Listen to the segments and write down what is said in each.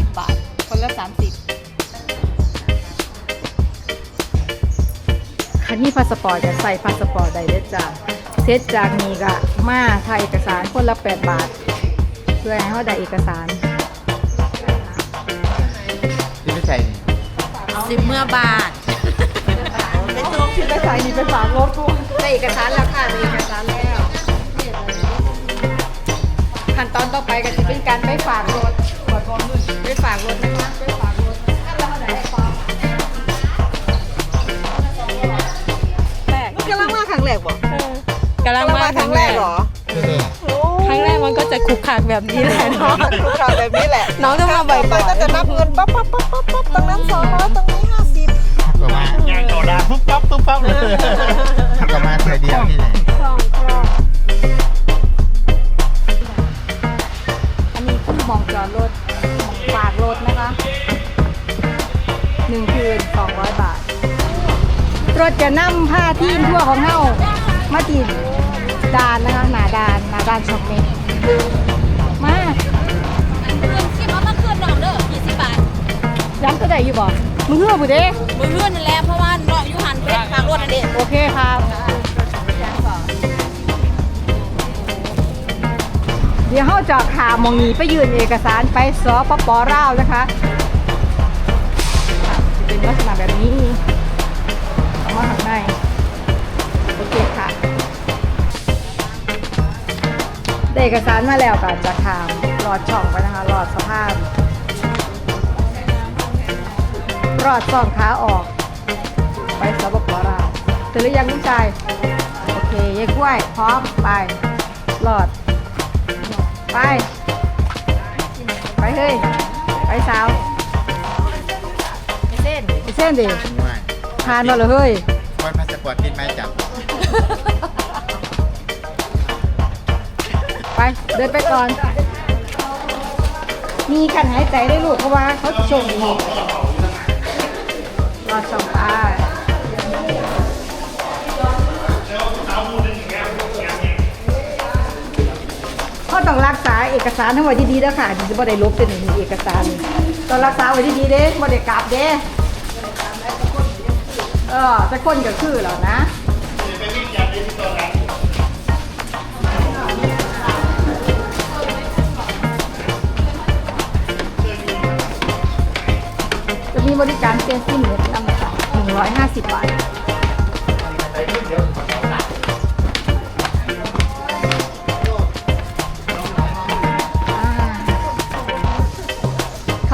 30 บาท คนละ 30คันนี้พาสปอร์ตจะใส่พาสปอร์ตได้เด้อจ้าเซตจากนี้ก็มาถ่ายเอกสารคนละ 8 บาท เพื่อให้เขาได้เอกสารที่ไม่ใช่นี่สิบเมื่อบาทไปโจ๊กที่ไปใส่นี่ไปฝากรถกูได้เอกสารแล้วค่ะได้เอกสารแล้วขั้นตอนต่อไปก็จะเป็นการไปฝากรถขอโทษด้วย ไปฝากรถนะคะไปฝากรถขั้นตอนไหนฟ้าแรกกำลังมาครั้งแรกบ่กำลังมาครั้งแรกเหรอครั้งแรกมันก็จะขรุกขากแบบนี้แหละเนาะลูกค้าแบบนี้แหละ น้องจะมาบ่อยๆไปก็จะนับเงินปั๊บปั๊บปั๊บปั๊บปั๊บตรงนั้นสองร้อยตรงนี้ห้าสิบก็มาย่างโดดาปุ๊บปั๊บปุ๊บปั๊บเลยก็มาเธอเดียวนี่แหละ มองจอดรถหมองฝากรถนะคะหนึ่งคืน200บาท รถจะนำผ้าทีมทั่วของเฮามาตีดานนะคะหนาดานหนาดานช็อปเมกมาคิดว่ามันขึ้นน้องเด้อยี่สิบบาทย้ำก็ได้อยู่บ่มึงเฮือบุเด้มือเพื่อนนั่นแหละเพราะว่าเนาะอยู่หันเป็นทางรถนั่นเองโอเคครับ เดี๋ยวเฮาจะขามองนี้ไปยื่นเอกสารไปสปปลาวนะคะค่ะจะเป็นลักษณะแบบนี้เอามาข้างในโอเคค่ะได้เอกสารมาแล้วก็จะขามรอดช่องไปนะคะรอดสะพานรอดสองขาออก ไปสปปลาวตื่นหรือยังลูกชายโอเคยายกล้วยพร้อมไปหลอด ไป ไปเฮ้ย ไปสาวไปเส้นไปเส้นดิว่าทานมาเลยเฮ้ยวันพาสปอร์ตติดไม้จับไปเดินไปก่อน มีกันหายใจได้ลูกเพราะว่าเขาชงดีรอชมไปเขา ต้องรักษาเอกสารทั้งหมดดีๆแล้วค่ะถึงจะบ่ได้ลบเป็นเอกสารต้องรักษาไว้ดีๆเด้บ่ได้กลับเด้เออแต่คนก็คือแล้วนะจะมีบริการเซ็นซิมเน็ตนำนะคะ150 บาท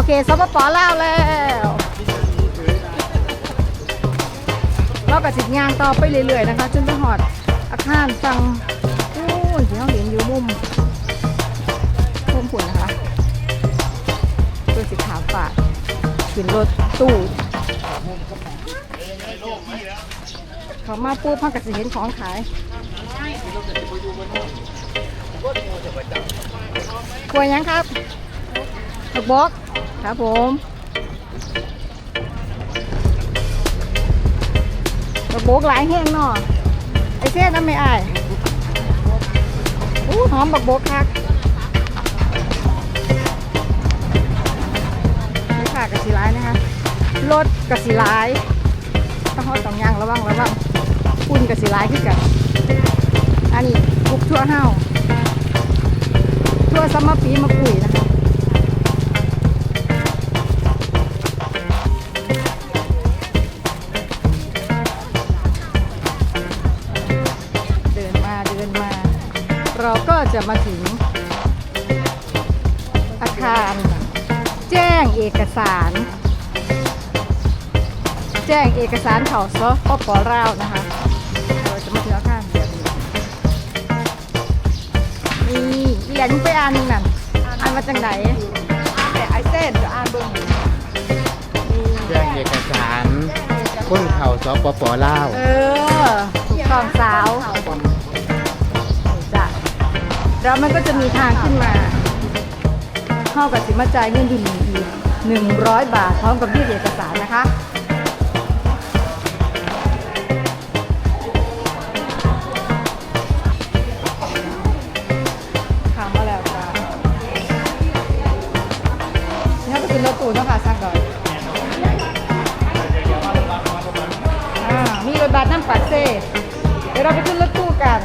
เข้าเขตสปปลาวแล้วเราก็สิย่างต่อไปเรื่อยๆนะคะจนไปหอดอาคารฟังอู้นที่เราเห็นอยู่มุมมุมผุนนะคะตัวสีขาวฝาดขึ้นรถตู้เขามาปูพักกับสิเห็นของขายกล้วยยังครับดอกบอก ครับผมดอกบอกหลายแห้งเนาะไอเส้นนั่นไม่อายอู้หอมดอกบอกคักนี่ค่ะกระสีร้ายนะคะรถกระสีร้ายต้องเขาต้องย่างระวังระวังอุ่นกระสีร้ายขึ้นกันอันนี้กุกทั่วเห่าทั่วสมปีมาปุ๋ยนะคะ ก็จะมาถึง อาคาร แจ้งเอกสาร แจ้งเอกสารเขาซอปปลาวนะคะเราจะมาถึงอาคารแบบนี้นี่อีหลันไปอ่านนึงนั่นอ่านมาจากไหนแต่ไอเส้นจะอ่านเบิ่งแจ้งเอกสาร คนเข่าสปปลาว เออถูกต้องสาวจ้ะ แล้วมันก็จะมีทางขึ้นมาเข้ากับสิมาจ่ายเงินอนึ่งอีกหนึ่งร้อยบาท พร้อมกับยื่นเอกสารนะคะเป็นรถตู้นะคะสักหน่อยมีรถบัสน้ำปัดเซ่ เดี๋ยวเราไปขึ้นรถตู้กัน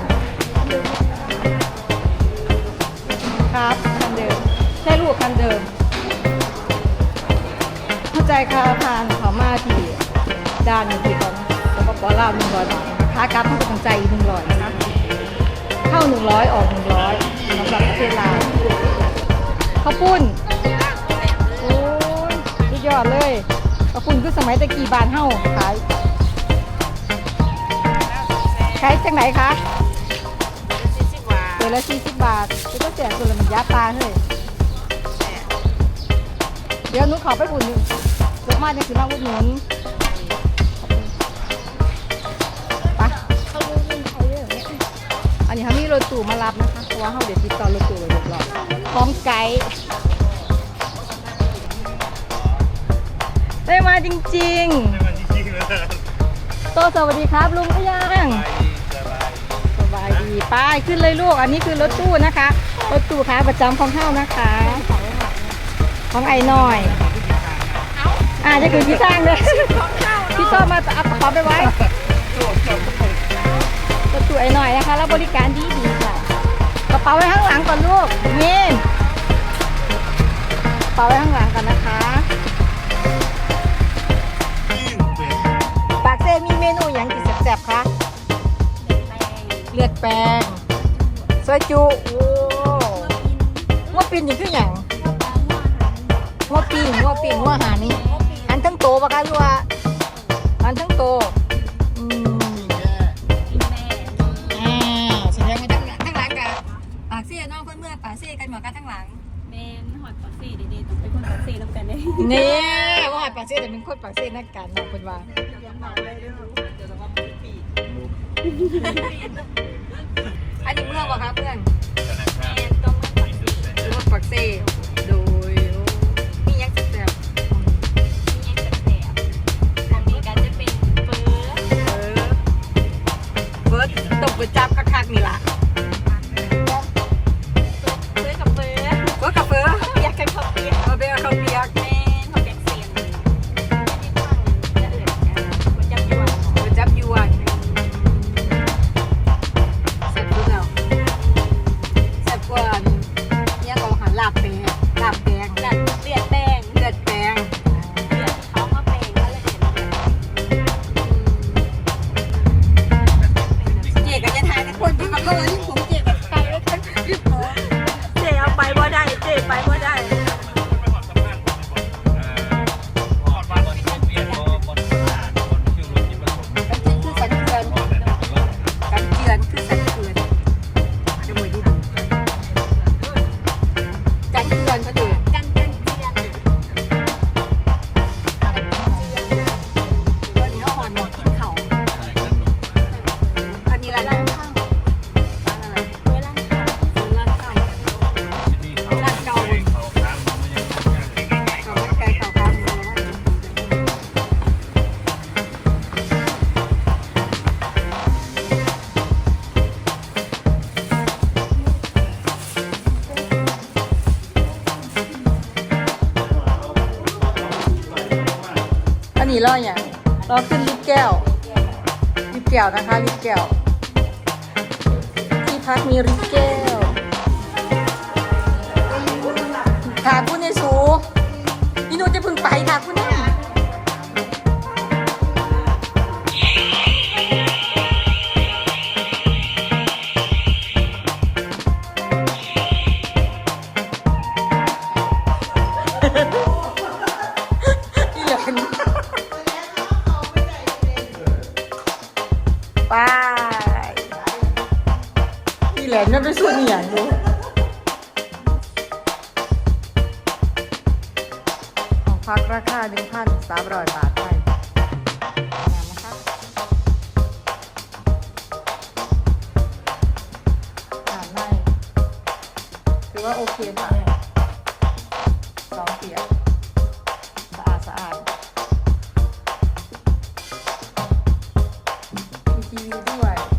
เข้าใจค่ะผ่านเขามาที่ด้านหนึ่งที่ของสปปลาวหนึ่งร้อยบาทค่ากลับต้องใจอีกหนึ่งร้อยนะคะเข้าหนึ่งร้อยออกหนึ่งร้อยสำหรับประเทศลาวข้าวปุ้นโอ้ยสุดยอดเลยข้าวปุ้นคือสมัยตะกี้บานเฮ้าขายขายจากไหนคะตัวละสี่สิบบาทคือก็แจกตัวละมันยาตาเฮ้ยเดี๋ยวนุขอไปอุ่นอยู่ เยอะมากจะคือมาอุดหนุนไปเขารู้ยินเขาเรื่องเนี้ยอันนี้เขามีรถตู้มารับนะคะเพราะว่าเขาเดี๋ยวติดต่อรถตู้ไว้เรียบร้อยของไกด์ได้มาจริงๆ โตสวัสดีครับลุงพยังสบายดีไปขึ้นเลยลูก อันนี้คือรถตู้นะคะ รถตู้ขาประจำของเข้านะคะ ของไอ้หน่อย อ่าจะคือพี่สร้างเลยพี่ต้อมาเอากระเป๋าไปไว้รถตู้ไอ้หน่อยนะคะ แล้วบริการดีดีค่ะกระเป๋าไว้ข้างหลังก่อนลูกนี่กระเป๋าไว้ข้างหลังก่อนนะคะปากเซมีเมนูอย่างติดแซ่บๆคะเลือดแปลงซอยจุโอ้งวปินอยู่คืออย่างงวปินงวปินงวหานี่ ปะคะพี่ว่าอันทั้งโตอืมอ่าแสดงว่าทั้งทั้งหลังกับปากเสียน้องเพื่อนเมื่อปากเสียกันหมดกันทั้งหลังแมนหอดปักซี่ดีๆต้องเป็นคนปักซี่น้ำกันได้นี่ว่าปากเสียแต่เป็นคนปากเสียนักการน้องคนว่าอันนี้เมื่อวะคะเพื่อนแมนต้องมาปักซี่เมื่อปากเสียโดย ตบเบิร์ดจับคักๆนี่ล่ะ นนี้รออย่างรอขึ้นลิฟต์แก้วลิฟต์แก้วนะคะลิฟต์แก้ว ที่พักมีลิฟต์แก้วถามคุณในสูนี่หนูจะพึ่งไปค่ะคุณนี่นี่ นั่นไปส่ของพักราคาหนึ่งพันสามร้อยบาทได้ว่าโอเคมากสองเสียสะอาดสะอาดมีทีวีด้วย